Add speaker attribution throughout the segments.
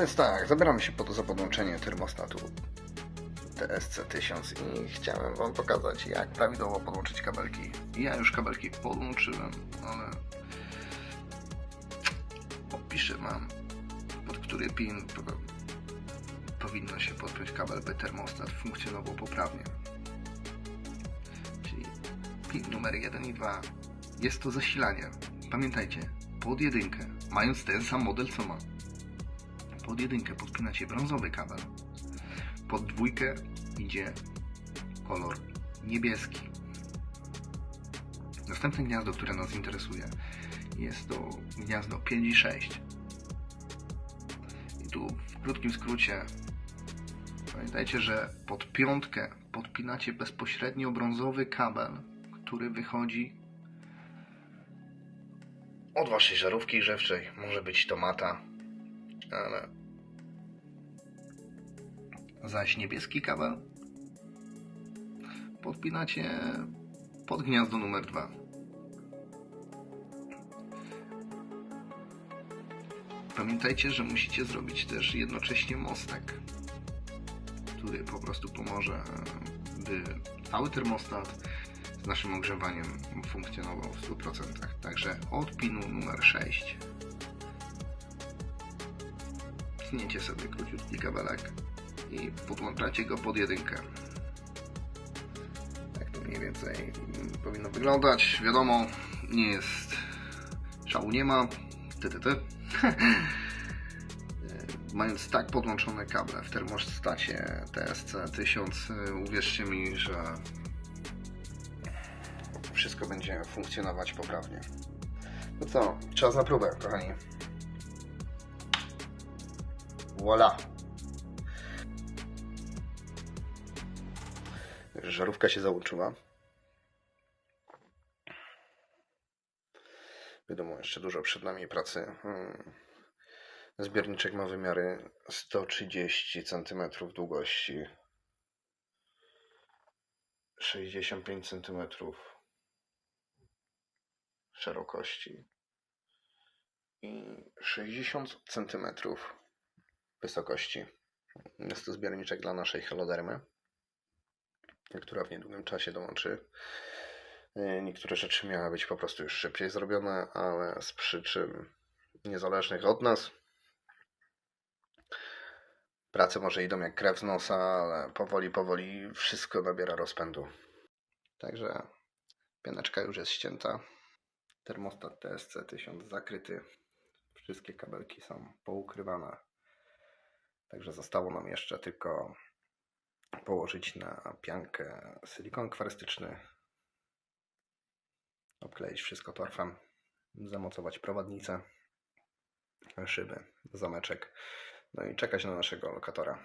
Speaker 1: Więc tak, zabieramy się po to za podłączenie termostatu TSC1000 i chciałem Wam pokazać, jak prawidłowo podłączyć kabelki. Ja już kabelki podłączyłem, ale opiszę Wam, pod który pin po- powinno się podpiąć kabel, by termostat funkcjonował poprawnie. Czyli pin numer 1 i 2 jest to zasilanie. Pamiętajcie, pod jedynkę, mając ten sam model co ma, pod jedynkę podpinacie brązowy kabel. Pod dwójkę idzie kolor niebieski. Następne gniazdo, które nas interesuje, jest to gniazdo 5 i 6. I tu w krótkim skrócie pamiętajcie, że pod piątkę podpinacie bezpośrednio brązowy kabel, który wychodzi od waszej żarówki grzewczej. Może być to mata, ale zaś niebieski kabel podpinacie pod gniazdo numer 2. Pamiętajcie, że musicie zrobić też jednocześnie mostek, który po prostu pomoże, by cały termostat z naszym ogrzewaniem funkcjonował w 100%. Także od pinu numer 6 tniecie sobie króciutki kabelek i podłączacie go pod jedynkę. Tak to mniej więcej mm, powinno wyglądać. Wiadomo, nie jest szału nie ma. Ty, ty, ty. Mając tak podłączone kable w termostacie TSC 1000, y, uwierzcie mi, że wszystko będzie funkcjonować poprawnie. No co, czas na próbę, kochani. Żarówka się załączyła. Wiadomo, jeszcze dużo przed nami pracy. Hmm. Zbiorniczek ma wymiary 130 cm długości, 65 cm szerokości i 60 cm wysokości. Jest to zbiorniczek dla naszej helodermy, która w niedługim czasie dołączy. Yy, Niektóre rzeczy miały być po prostu już szybciej zrobione, ale z przyczyn niezależnych od nas. Prace może idą jak krew z nosa, ale powoli, powoli wszystko nabiera rozpędu. Także pianeczka już jest ścięta. Termostat TSC 1000 zakryty. Wszystkie kabelki są poukrywane. Także zostało nam jeszcze tylko położyć na piankę silikon kwarystyczny, obkleić wszystko torfem, zamocować prowadnicę, szyby, zameczek, no i czekać na naszego lokatora.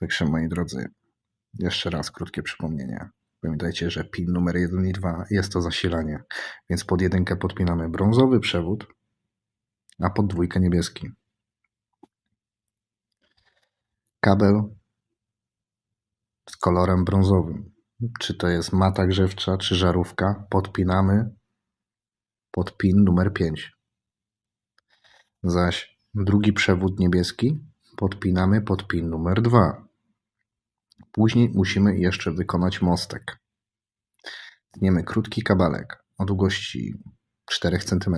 Speaker 1: Także moi drodzy, jeszcze raz krótkie przypomnienie. Pamiętajcie, że pin numer 1 i 2 jest to zasilanie, więc pod jedynkę podpinamy brązowy przewód, a pod dwójkę niebieski. Kabel z kolorem brązowym. Czy to jest mata grzewcza, czy żarówka, podpinamy pod pin numer 5. Zaś drugi przewód niebieski podpinamy pod pin numer 2. Później musimy jeszcze wykonać mostek. Tniemy krótki kabelek o długości 4 cm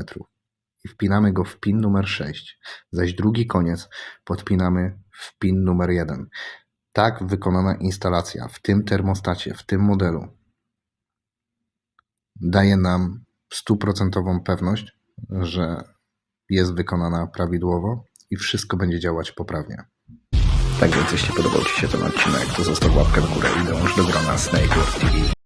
Speaker 1: i wpinamy go w pin numer 6, zaś drugi koniec podpinamy w pin numer 1. Tak wykonana instalacja w tym termostacie, w tym modelu daje nam stuprocentową pewność, że jest wykonana prawidłowo i wszystko będzie działać poprawnie. Tak więc jeśli podobał Ci się ten odcinek, to zostaw łapkę w górę i dąż do grona Snake TV.